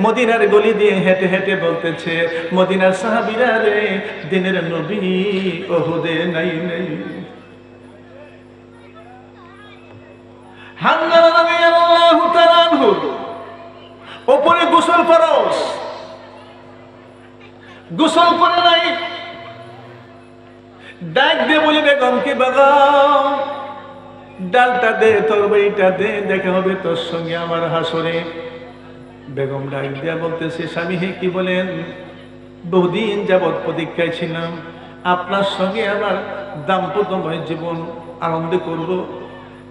মদিনার গলি দিয়ে হেঁটে হেঁটে বলতেছে, মদিনার সাহাবিরা রে, দিনের নবী ওহুদে নাই নাই। ওপরে গোসল ফরজ। গোসল করে নাই। ডাক দিয়ে বলি বেগমকে বেগম? ডালটা দে, তোর বইটা দে, দেখা হবে তোর সঙ্গে আমার হাসরে। বেগম ডাক দিয়া বলতেছে, স্বামী হে, কি বলেন? বহুদিন যাবৎ প্রতীক্ষায় ছিলাম। আপনার সঙ্গে আমার দাম্পত্যময় জীবন আনন্দ করব।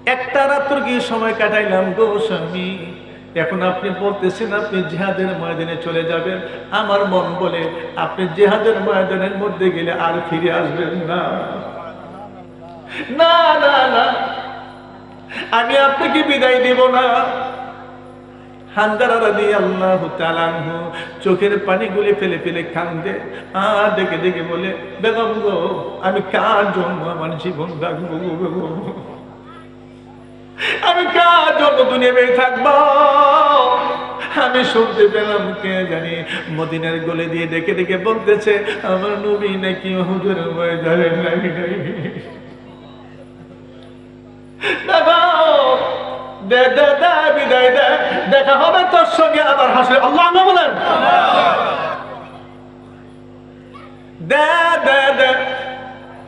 একটা রাত্র গিয়ে সময় কাটাইলাম গো স্বামী? এখন আপনি বলতেছেন, আপনি জেহাদের ময়দানে চলে যাবেন। আমার মন বলে, আপনি জেহাদের ময়দানের মধ্যে গেলে আর ফিরে আসবেন না। না না না। আমি আপনাকে বিদায় দেব না। চোখের পানিগুলি ফেলে ফেলে কান্দে। আর ডেকে ডেকে বলে, বেগম গো, আমি কার জন্ম আমার জীবন রাখব আমি কার জন্য দুনিয়া বেড়ে থাকব? আমি শুনতে পেলাম কে জানি মদিনার গলে দিয়ে ডেকে ডেকে বলতেছে, আমার নবী নাকি হুজুর নাই? নাই দেখো দে দে দে, বিদায় দে। দেখা হবে তোর সঙ্গে আবার হাসে আল্লাহ না বলেন? দে দে দে।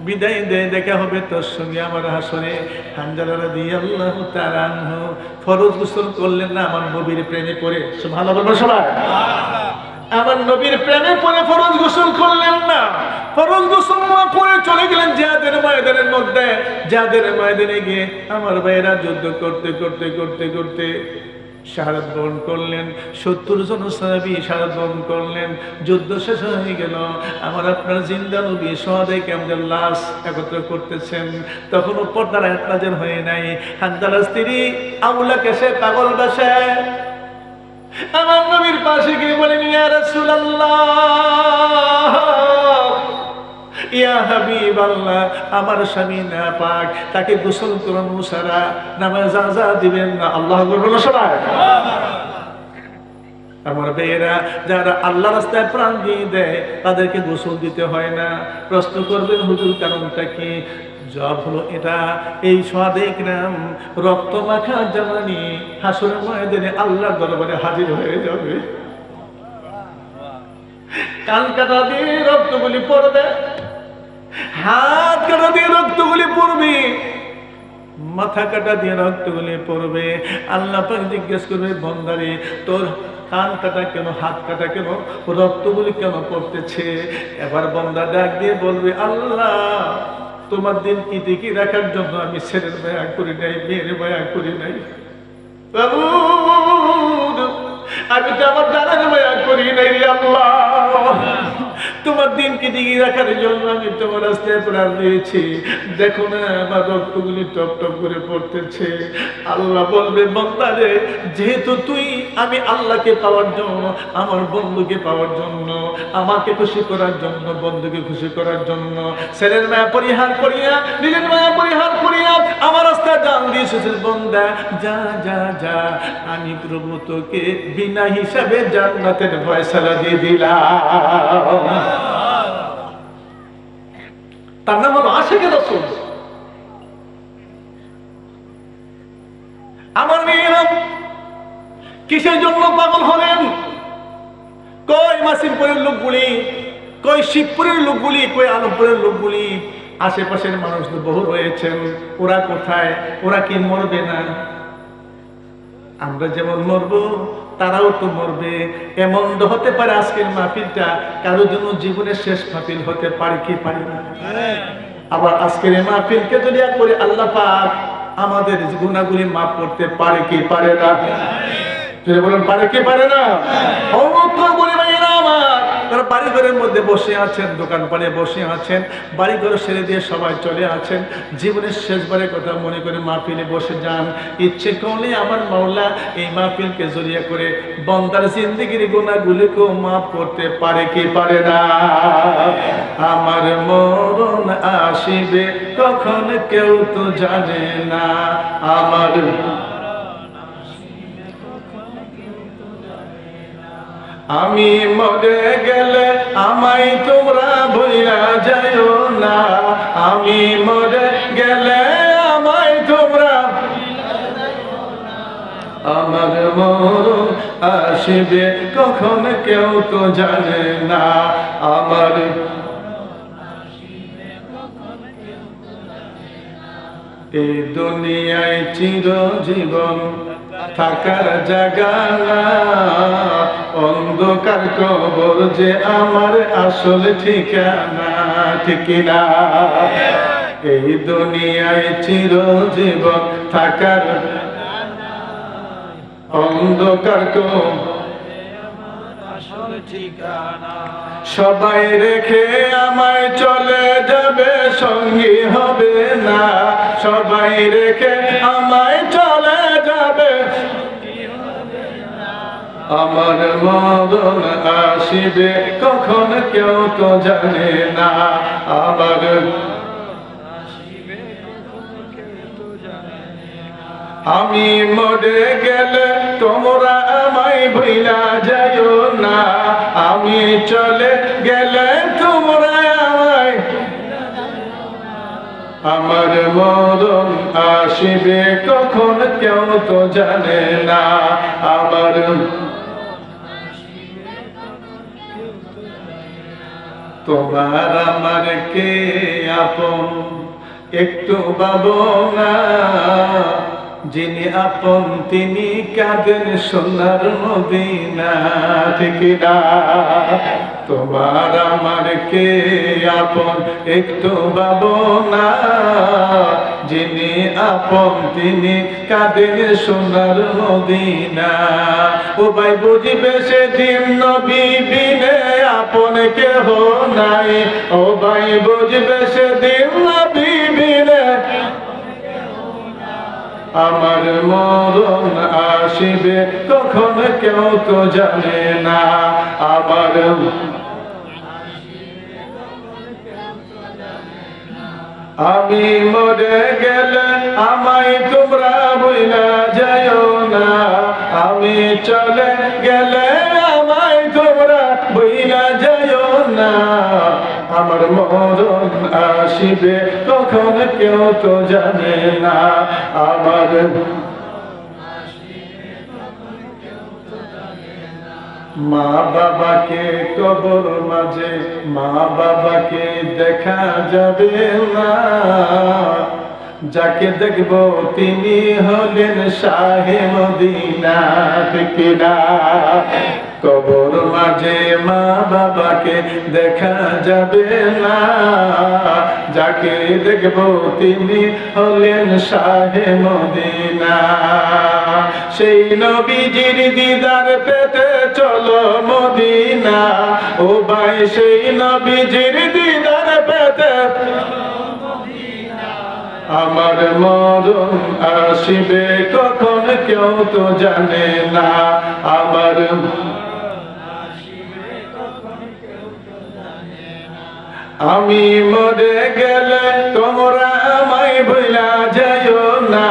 বিদায় দে, দেখা হবে তোর সঙ্গে আমার হাসরে হানজালারা দিয়ে আল্লাহ তারানহ ফরজ গোসল করলেন না, আমার নবীর প্রেমে পড়ে। ভালো বলব সবাই। আমার নবীর প্রেমে পড়ে ফরজ গোসল করলেন না। যুদ্ধ শেষ হয়ে গেল। আমার আপনার জিন্দা নবী কেমন লাশ একত্র করতেছেন। তখনও পর্দার হাতনাজের হয়ে নাই। হান্দালা স্ত্রী আউলা কেসে পাগল বাসায়। আমার নবীর পাশে গিয়ে বলেন, ইয়া হাবিব আল্লাহ, আমার স্বামী না পাক তাকে গোসল করানো সারা নামাজ আজা দিবেন না। আল্লাহ সবাই। আমার যারা আল্লাহ রাস্তায় প্রাণ দিয়ে দেয়, তাদেরকে গোসল দিতে হয় না। প্রশ্ন করবেন, হুজুর, কারণটা কি? জব হলো এটা, এই সাদেক নাম রক্ত মাখা জামানি হাসুর ময়দানে আল্লাহ দরবারে হাজির হয়ে যাবে। কান কাটা দিয়ে রক্তগুলি পড়বে। হাত কাটা দিয়ে রক্তগুলি পড়বে, মাথা কাটা দিয়ে রক্তগুলি পড়বে। আল্লাহ পাক জিজ্ঞেস করবে, বন্দারে, তোর কান কাটা কেন, হাত কাটা কেন, রক্তগুলি কেন পড়তেছে? এবার বন্দা ডাক দিয়ে বলবে, আল্লাহ, তোমার দিন কি দেখি রাখার জন্য আমি ছেলের মায়া করি নাই, মেয়ের মায়া করি নাই। আমি তো আমার জানার মায়া করি নাই আল্লাহ। তোমার দিনকে দিকে রাখার জন্য আমি তোমার রাস্তায় প্রাণ দিয়েছি। দেখো না, আমার রক্তগুলি টপ টপ করে পড়তেছে। আল্লাহ বলবে, বন্দারে, যেহেতু তুই আমি আল্লাহকে পাওয়ার জন্য, আমার বন্ধুকে পাওয়ার জন্য, আমাকে খুশি করার জন্য, বন্ধুকে খুশি করার জন্য, ছেলের মায়া পরিহার করিয়া, নিজের মায়া পরিহার করিয়া, আমার রাস্তায় জান দিয়ে দিয়েছিস বন্দা, যা যা যা, আমি প্রভু তোকে বিনা হিসাবে জান্নাতের ফয়সালা দিয়ে দিলাম। তার নাম হলো আশেখ রসুল। আমার মেয়েরা কিসের জন্য পাগল হলেন? কই মাসিমপুরের লোকগুলি কই শিবপুরের লোকগুলি কই আলমপুরের লোকগুলি, আশেপাশের মানুষ তো বহু রয়েছেন, ওরা কোথায়, ওরা কি মরবে না? আমরা যেমন মরবো, তারাও তো মরবে। এমন হতে পারে আজকের মাহফিলটা, কারোর জন্য জীবনের শেষ মাহফিল হতে পারে কি পারে না? আবার আজকের এই মাহফিলকে যদি করে আল্লাহ পাক আমাদের গুণাগুলি মাফ করতে পারে কি পারে না? যদি বলেন পারে কি পারে না? তারা বাড়ি ঘরের মধ্যে বসে আছেন দোকান পাড়ে বসে আছেন বাড়ি ঘর ছেড়ে দিয়ে সবাই চলে আছেন। জীবনের শেষবারের কথা মনে করে মাহফিলে বসে যান। ইচ্ছে করলে আমার মাওলা এই মাহফিলকে জড়িয়ে করে বন্দার জিন্দিগির গুণাগুলিকেও মাফ করতে পারে কি পারে না? আমার মরণ আসিবে, কখন কেউ তো জানে না। আমার আমি মরে গেলে আমায় তোমরা বইরা যাইও না। আমি মরে গেলে আমায় তোমরা আমার মরণ আসবে কখন কেউ তো জানে না। আমার এই দুনিয়ায় চিরজীবন থাকার জায়গা না। অন্ধকার কবর যে আমার আসল ঠিকানা, ঠিক না এই দুনিয়ায় চিরজীবন থাকার অন্ধকার কবর। সবাই রেখে আমায় চলে যাবে, সঙ্গী হবে না। সবাই রেখে আমায় চলে আমার মরণ আসিবে, কখন কেউ তো জানে না। আমার আমি মরে গেলে তোমরা আমায় ভইলা যাইও না। আমি চলে গেলে তোমরা আমায় আমার মরণ আসিবে, কখন কেউ তো জানে না। আমার তোমার আমার কে আপন? একটু না। যিনি আপন, তিনি কাঁদেন সোনার মদিনা, ঠিক না তোমার আমার কে আপন? একটু না। যিনি আপন, তিনি কাঁদেন সোনার মদিনা। ও ভাই, বুঝবে সেদিন নবী বিনে আপন কেহ নাই। ও ভাই, বুঝবে সেদিন আমার মরণ আসিবে, কখন কেউ তো জানে না। আমার আমি মরে গেলে আমায় তোমরা বইলা যাইও না। আমি চলে মরণ আসিবে, তখন কেউ তো জানে না আমার মা বাবাকে কবর মাঝে, মা বাবাকে দেখা যাবে না। যাকে দেখব তিনি হলেন শাহে মদিনা কবর মাঝে মা বাবাকে দেখা যাবে না। যাকে দেখব তিনি হলেন শাহে মদিনা। সেই নবীজির দিদার পেতে চলো মদিনা। ও ভাই, সেই নবীজির দিদার আমার মরণ আসিবে কখন কেউ তো জানে না। আমার আমি মরে গেলে তোমরা আমায় ভুলা যাইও না।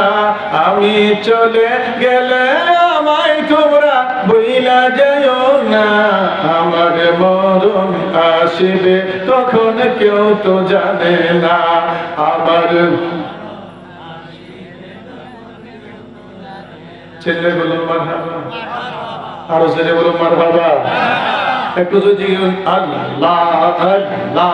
আমি চলে গেলে আমায় তোমরা ভুলা যাইও না। আমার মরণ আসিবে তখন কেউ তো জানে না। আমার ছেলে বলো মার আরও ছেলে বলো মার একটু যদি আল্লাহ আল্লাহ।